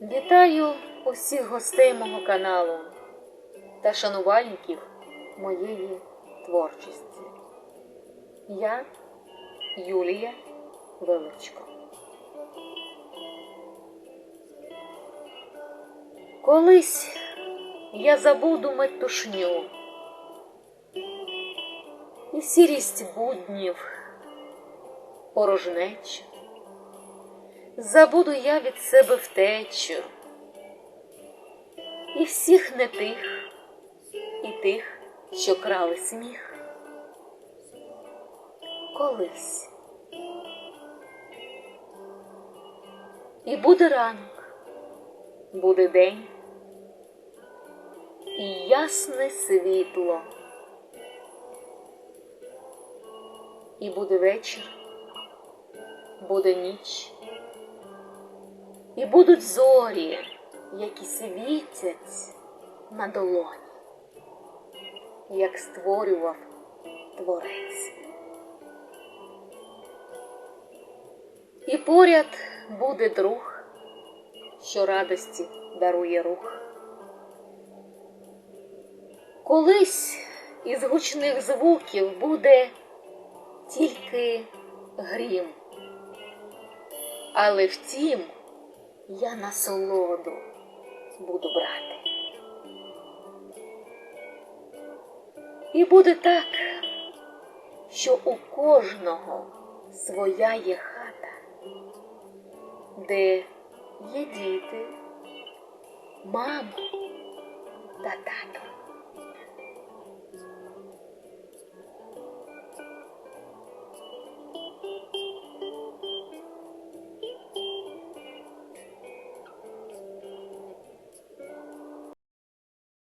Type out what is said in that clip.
Вітаю усіх гостей мого каналу та шанувальників моєї творчості. Я Юлія Величко. Колись я забуду метушню і сірість буднів, порожнечу. Забуду я від себе втечу і всіх не тих, і тих, що крали сміх. Колись. І буде ранок, буде день, і ясне світло, і буде вечір, буде ніч. І будуть зорі, які світять на долоні, як створював творець. І поряд буде друг, що радості дарує рух. Колись із гучних звуків буде тільки грім, але втім я насолоду буду брати. І буде так, що у кожного своя є хата, де є діти, мама та тато.